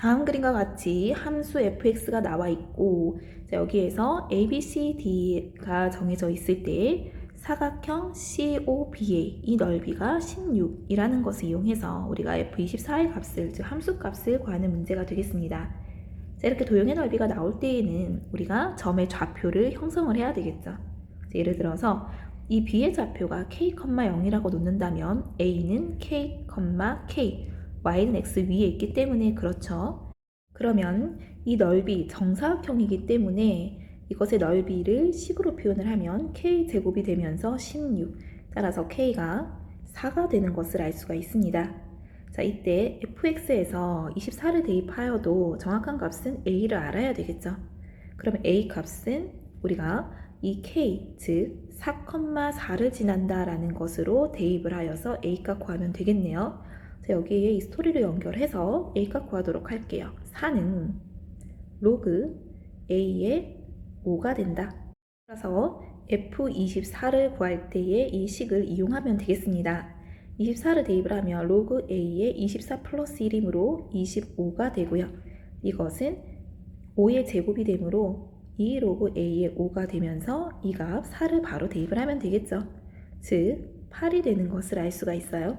다음 그림과 같이 함수 fx가 나와 있고 자, 여기에서 a, b, c, d가 정해져 있을 때 사각형 COB의 이 넓이가 16이라는 것을 이용해서 우리가 F24의 값을 즉 함수 값을 구하는 문제가 되겠습니다. 자, 이렇게 도형의 넓이가 나올 때에는 우리가 점의 좌표를 형성을 해야 되겠죠. 자, 예를 들어서 이 B의 좌표가 k, 0이라고 놓는다면 A는 k, k, Y는 X 위에 있기 때문에 그렇죠. 그러면 이 넓이 정사각형이기 때문에 이것의 넓이를 식으로 표현을 하면 k 제곱이 되면서 16 따라서 k가 4가 되는 것을 알 수가 있습니다. 자 이때 fx에서 24를 대입하여도 정확한 값은 a를 알아야 되겠죠. 그러면 a 값은 우리가 이 k 즉 4,4를 지난다라는 것으로 대입을 하여서 a 값 구하면 되겠네요. 자 여기에 이 스토리를 연결해서 a 값 구하도록 할게요. 4는 로그 a의 5가 된다. 따라서 F24를 구할 때에 이 식을 이용하면 되겠습니다. 24를 대입을 하면 로그 A의 24 플러스 1이므로 25가 되고요. 이것은 5의 제곱이 되므로 2 로그 A의 5가 되면서 이 값 4를 바로 대입을 하면 되겠죠. 즉 8이 되는 것을 알 수가 있어요.